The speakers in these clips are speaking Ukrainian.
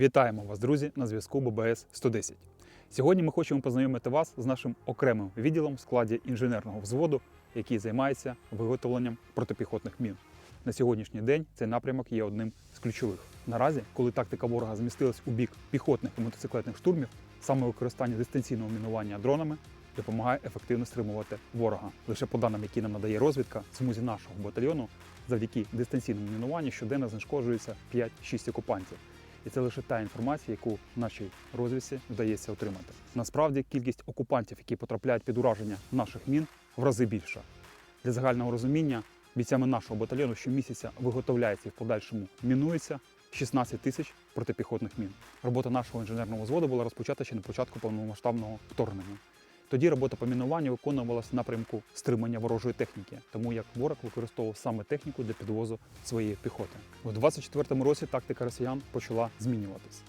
Вітаємо вас, друзі, на зв'язку ББС 110. Сьогодні ми хочемо познайомити вас з нашим окремим відділом в складі інженерного взводу, який займається виготовленням протипіхотних мін. На сьогоднішній день цей напрямок є одним з ключових. Наразі, коли тактика ворога змістилась у бік піхотних і мотоциклетних штурмів, саме використання дистанційного мінування дронами допомагає ефективно стримувати ворога. Лише по даним, які нам надає розвідка, в смузі нашого батальйону завдяки дистанційному мінуванню щоденно знешкоджується 5-6 окупантів. І це лише та інформація, яку нашій розвідці вдається отримати. Насправді кількість окупантів, які потрапляють під ураження наших мін, в рази більша. Для загального розуміння бійцями нашого батальйону щомісяця виготовляється і в подальшому мінується 16 тисяч протипіхотних мін. Робота нашого інженерного взводу була розпочата ще на початку повномасштабного вторгнення. Тоді робота по мінуванню виконувалася в напрямку стримання ворожої техніки, тому як ворог використовував саме техніку для підвозу своєї піхоти. У 24-му році тактика росіян почала змінюватись.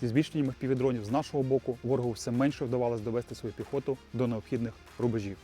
Зі збільшенням півдронів з нашого боку ворогу все менше вдавалось довести свою піхоту до необхідних рубежів.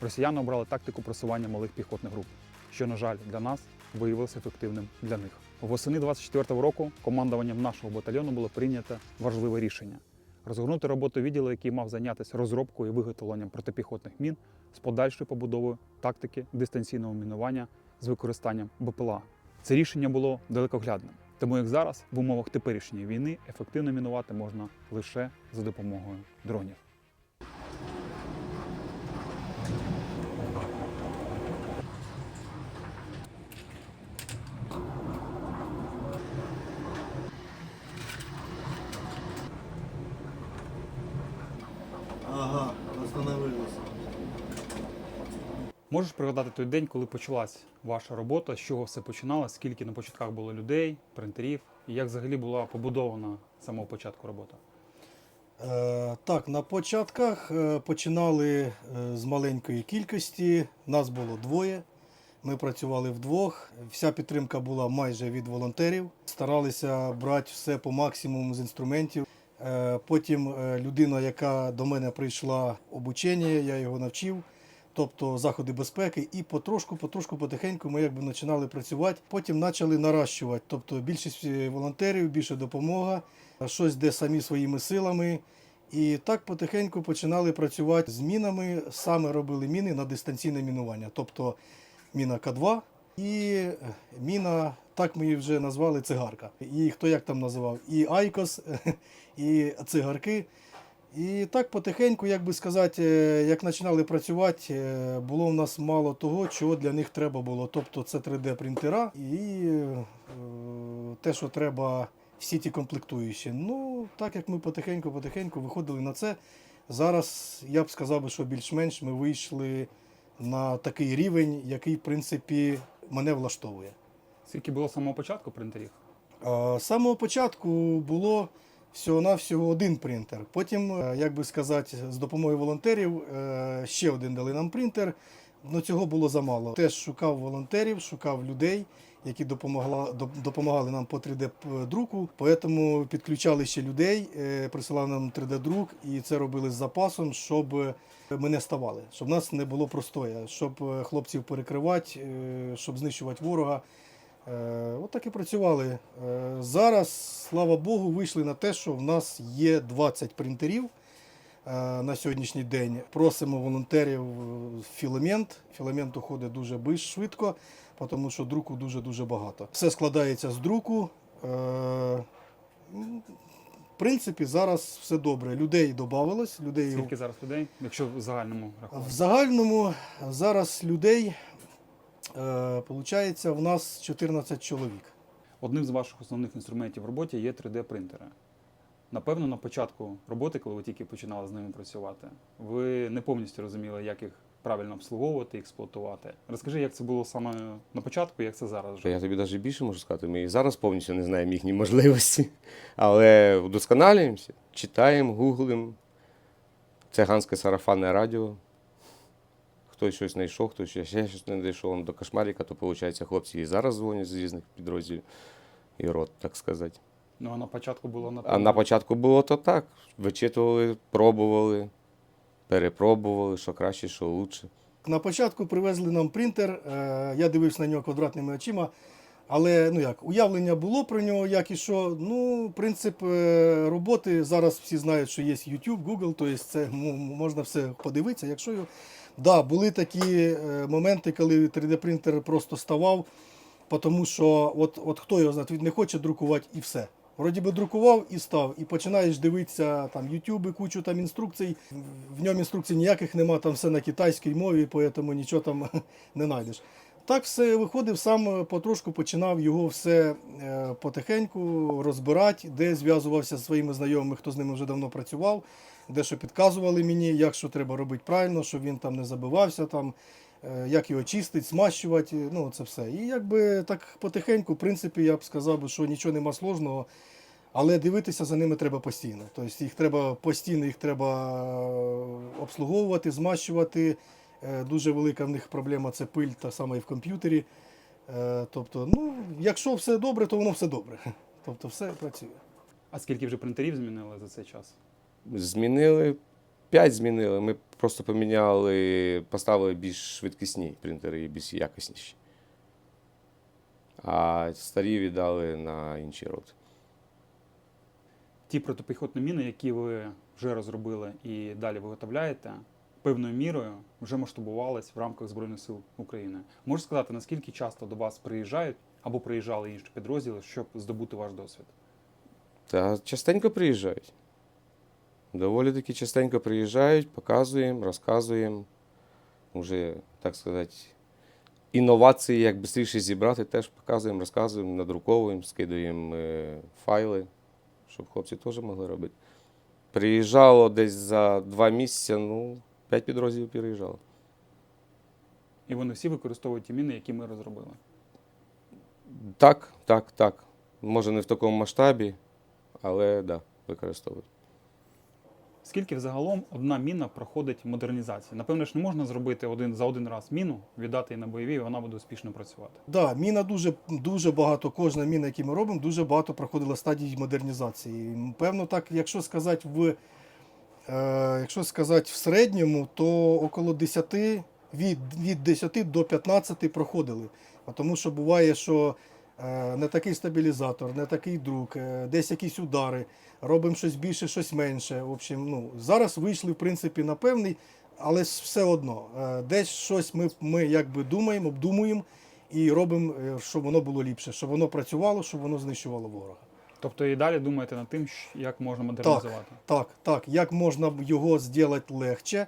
Росіяни обрали тактику просування малих піхотних груп, що, на жаль, для нас виявилося ефективним для них. Восени 24-го року командуванням нашого батальйону було прийнято важливе рішення розгорнути роботу відділу, який мав зайнятися розробкою і виготовленням протипіхотних мін з подальшою побудовою тактики дистанційного мінування з використанням БПЛА. Це рішення було далекоглядним, тому як зараз в умовах теперішньої війни ефективно мінувати можна лише за допомогою дронів. Можеш пригадати той день, коли почалась ваша робота, з чого все починалось, скільки на початках було людей, принтерів, і як взагалі була побудована з самого початку робота? Е, так, на початках е, починали е, з маленької кількості. Нас було двоє. Ми працювали вдвох. Вся підтримка була майже від волонтерів. Старалися брати все по максимуму з інструментів. Е, Потім людина, яка до мене прийшла обучення, я його навчив. Тобто заходи безпеки, і потрошку, потрошку, потихеньку ми якби починали працювати. Потім почали наращувати. Тобто більшість е, волонтерів, більше допомога, щось де самі своїми силами. І так потихеньку починали працювати з мінами. Саме робили міни на дистанційне мінування. Тобто міна К2 і міна, так ми її вже назвали цигарка. І хто як там називав? І Айкос, і цигарки. І так потихеньку, як би сказати, е, як починали працювати, е, було в нас мало того, чого для них треба було. Тобто це 3D-принтера і е, те, що треба, всі ті комплектуючі. Ну, так як ми потихеньку-потихеньку виходили на це, зараз я б сказав, що більш-менш ми вийшли на такий рівень, який, в принципі, мене влаштовує. Скільки було з самого початку принтерів? З самого початку було всього-навсього один принтер. Потім, е, як би сказати, з допомогою волонтерів е, ще один дали нам принтер. Ну цього було замало. Теж шукав волонтерів, шукав людей, які допомогла, допомагали нам по 3D-друку. Тому підключали ще людей, е, присилали нам 3D-друк, і це робили з запасом, щоб ми не ставали, щоб нас не було простоя, щоб хлопців перекривати, щоб знищувати ворога. Е, От так і працювали. Е, Зараз, слава Богу, вийшли на те, що в нас є 20 принтерів е, на сьогоднішній день. Просимо волонтерів філамент. Філамент уходить дуже швидко, тому що друку дуже-дуже багато. Все складається з друку. В принципі, зараз все добре. Людей додавалось, людей Скільки зараз людей, якщо в загальному рахунку? в загальному зараз людей, е, виходить, в нас 14 чоловік. Одним з ваших основних інструментів в роботі є 3D-принтери. Напевно, на початку роботи, коли ви тільки починали з ними працювати, ви не повністю розуміли, як їх правильно обслуговувати і експлуатувати. Розкажи, як це було саме на початку, як це зараз вже. Я тобі навіть більше можу сказати, ми і зараз повністю не знаємо їхні можливості, але вдосконалюємося, читаємо, гуглимо. Циганське сарафанне радіо. Хтось щось знайшов, хтось ще ще щось не знайшов. До кошмаріка, то виходить, хлопці і зараз дзвонять з різних підрозділів і рот, так сказати. Ну а на початку було А на початку було то так. Вичитували, пробували, перепробували, що краще, що краще. На початку привезли нам принтер. е, Я дивився на нього квадратними очима. Але ну як, уявлення було про нього, як і що. Ну, принцип е, роботи зараз всі знають, що є YouTube, Google, тобто це можна все подивитися. Якщо його. Да, були такі е, моменти, коли 3D-принтер просто ставав, тому що от, от хто його знає, він не хоче друкувати і все. Вроді би друкував і став, і починаєш дивитися там YouTube, кучу там інструкцій. В ньому інструкцій ніяких нема, там все на китайській мові, тому нічого там не знайдеш. Так все виходив, сам е, потрошку починав його все е, потихеньку розбирати, де зв'язувався зі своїми знайомими, хто з ними вже давно працював, де що підказували мені, як що треба робити правильно, щоб він там не забивався, там, е, як його чистити, смащувати, ну це все. І якби так потихеньку, в принципі, я б сказав, що нічого нема сложного. Але дивитися за ними треба постійно. Тобто їх треба постійно їх треба е, обслуговувати, змащувати. Е, Дуже велика в них проблема це пиль, та сама і в комп'ютері. Тобто, ну, якщо все добре, то воно все добре. Тобто все працює. А скільки вже принтерів змінили за цей час? Змінили, 5 змінили. Ми просто поміняли, поставили більш швидкісні принтери і більш якісніші. А старі віддали на інші роти. Ті протипіхотні міни, які ви вже розробили і далі виготовляєте, певною мірою вже масштабувались в рамках Збройних сил України. Можете сказати, наскільки часто до вас приїжджають або приїжджали інші підрозділи, щоб здобути ваш досвід? Та частенько приїжджають. Доволі таки частенько приїжджають, показуємо, розказуємо. Уже, так сказати, інновації, як швидше зібрати, теж показуємо, розказуємо, надруковуємо, скидуємо е, файли, щоб хлопці теж могли робити. Приїжджало десь за два місяці, ну, п'ять підрозділів приїжджало. І вони всі використовують ті міни, які ми розробили. Так, так, так. Може, не в такому масштабі, але так, да, використовують. Скільки взагалом одна міна проходить модернізацію? Напевно ж, не можна зробити один за один раз міну, віддати її на бойові, і вона буде успішно працювати. Да, міна дуже, дуже багато, кожна міна, яку ми робимо, дуже багато проходила стадій модернізації. Певно, так, якщо сказати в, е, якщо сказати в середньому, то около 10, від, від 10 до 15 проходили. А Тому що буває, що не такий стабілізатор, не такий друк, е, десь якісь удари, робимо щось більше, щось менше. В общем, ну, зараз вийшли, в принципі, на певний, але все одно. е, Десь щось ми, ми якби думаємо, обдумуємо і робимо, е, щоб воно було ліпше, щоб воно працювало, щоб воно знищувало ворога. Тобто і далі думаєте над тим, як можна модернізувати. Так, так. Як можна його зробити легше,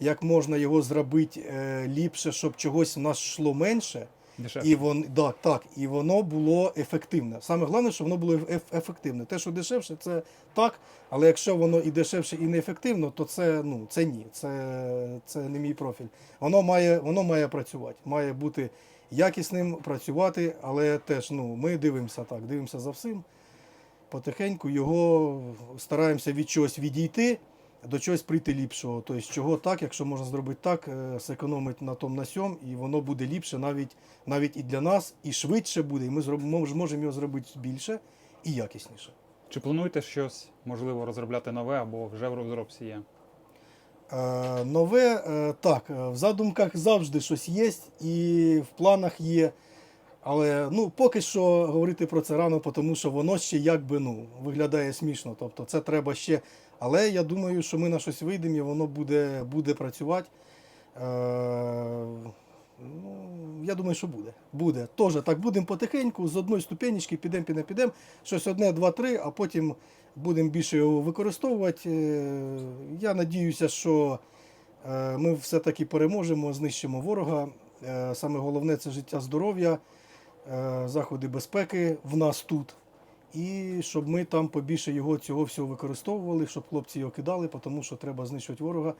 як можна його зробити е, ліпше, щоб чогось в нас йшло менше. Дешевше. І вон, да, так, і воно було ефективне. Саме головне, щоб воно було еф- ефективне. Те, що дешевше, це так. Але якщо воно і дешевше, і неефективно, то це, ну, це ні. Це, це не мій профіль. Воно має, воно має працювати. Має бути якісним, працювати, але теж ну, ми дивимося так, дивимося за всім. Потихеньку його стараємося від чогось відійти, до чогось прийти ліпшого. Тобто, чого так, якщо можна зробити так, е, зекономити на том на сьом, і воно буде ліпше навіть, навіть і для нас, і швидше буде, і ми зробимо, зможемо його зробити більше і якісніше. Чи плануєте щось можливо розробляти нове або вже в розробці є? Е, нове, е, так, е, в задумках завжди щось є, і в планах є. Але ну, поки що говорити про це рано, тому що воно ще якби ну, виглядає смішно. Тобто це треба ще. Але я думаю, що ми на щось вийдемо і воно буде, буде працювати. Е, ну, я думаю, що буде. Буде. Теж так будемо потихеньку, з одної ступенечки підемо, підемо, підемо. Щось одне, два, три, а потім будемо більше його використовувати. Е, Я надіюся, що е, ми все-таки переможемо, знищимо ворога. Е, Саме головне це життя, здоров'я, е, заходи безпеки в нас тут. І щоб ми там побільше його цього всього використовували, щоб хлопці його кидали, тому що треба знищувати ворога,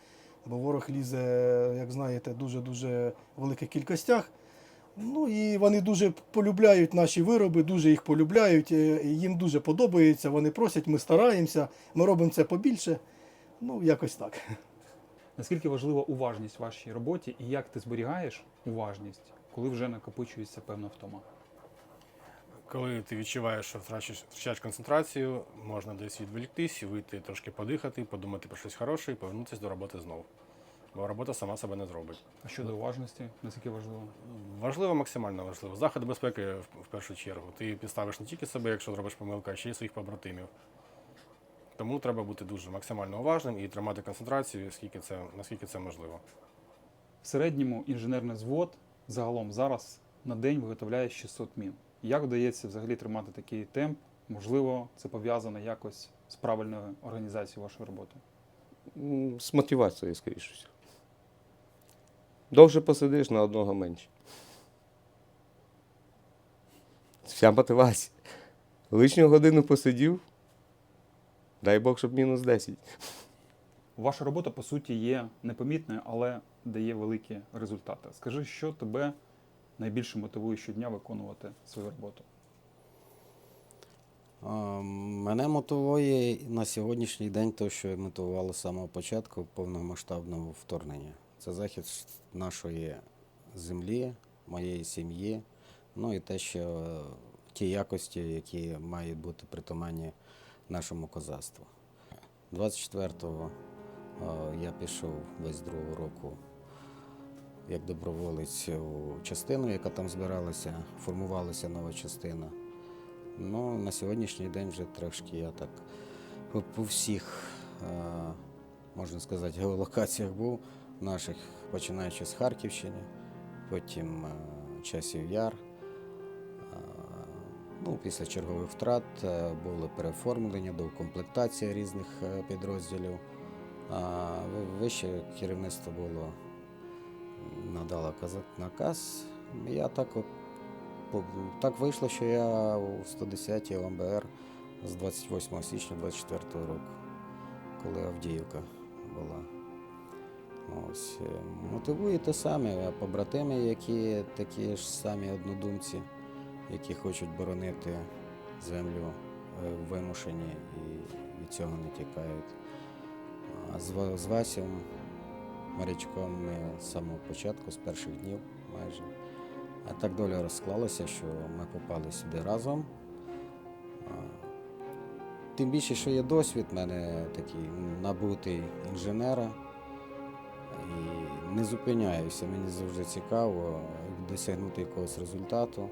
бо ворог лізе, як знаєте, дуже-дуже великих кількостях. Ну і вони дуже полюбляють наші вироби, дуже їх полюбляють, е, їм дуже подобається, вони просять, ми стараємося, ми робимо це побільше. Ну, якось так. Наскільки важлива уважність в вашій роботі і як ти зберігаєш уважність, коли вже накопичується певна втома? Коли ти відчуваєш, що втрачаєш, концентрацію, можна десь відволіктись, вийти трошки подихати, подумати про щось хороше і повернутися до роботи знову. бо робота сама себе не зробить. А щодо уважності, наскільки важливо? Важливо, максимально важливо. Заходи безпеки в в першу чергу. Ти підставиш не тільки себе, якщо зробиш помилку, а ще й своїх побратимів. Тому треба бути дуже максимально уважним і тримати концентрацію, скільки це, наскільки це можливо. В середньому інженерний звод загалом зараз на день виготовляє 600 мін. Як вдається взагалі тримати такий темп? Можливо, це пов'язано якось з правильною організацією вашої роботи. З мотивацією, скоріше. всього. Довше посидиш на одного менше. Вся мотивація. Лишню годину посидів. Дай Бог, щоб мінус 10. Ваша робота, по суті, є непомітною, але дає великі результати. Скажи, що тебе найбільше мотивує щодня виконувати свою роботу? Мене мотивує на сьогоднішній день те, що мотивувало з самого початку повномасштабного вторгнення. Це захист нашої землі, моєї сім'ї, ну і те, що ті якості, які мають бути притаманні нашому козацтву. 24-го е, я пішов весь другого року як доброволець у частину, яка там збиралася, формувалася нова частина. Ну, на сьогоднішній день вже трошки я так по- всіх, е, можна сказати, геолокаціях був наших, починаючи з Харківщини, потім е, Часів Яр. Е, Ну, після чергових втрат були переоформлення, доукомплектація різних підрозділів. Вище керівництво було надало каза- наказ. Я так Так вийшло, що я у 110-й ЛМБР з 28 січня 24 року, коли Авдіївка була. Ось. е, Мотивує те саме, побратими, які такі ж самі однодумці, які хочуть боронити землю е, вимушені і від цього не тікають. З, Ва- з Васем, морячком, з самого початку, з перших днів майже. А так доля розклалася, що ми попали сюди разом. Тим більше, що є досвід в мене такий набутий інженера. І не зупиняюся, мені завжди цікаво досягнути якогось результату.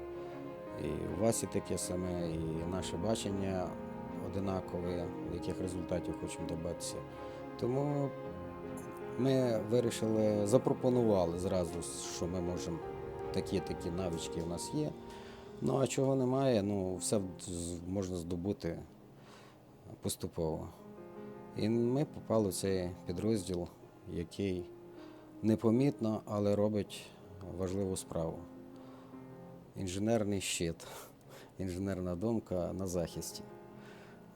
І у Васі таке саме, і наше бачення одинакове, яких результатів хочемо добитися. Тому ми вирішили, запропонували зразу, що ми можемо такі такі навички в нас є. Ну а чого немає, ну все можна здобути поступово. І ми попали в цей підрозділ, який непомітно, але робить важливу справу. Інженерний щит, інженерна думка на захисті.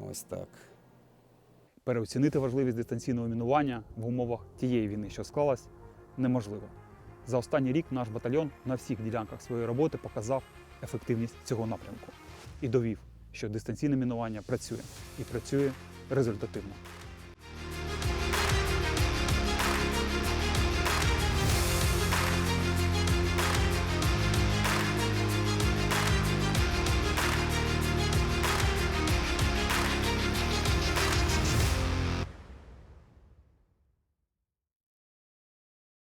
Ось так. Переоцінити важливість дистанційного мінування в умовах тієї війни, що склалась, неможливо. За останній рік наш батальйон на всіх ділянках своєї роботи показав ефективність цього напрямку і довів, що дистанційне мінування працює і працює результативно.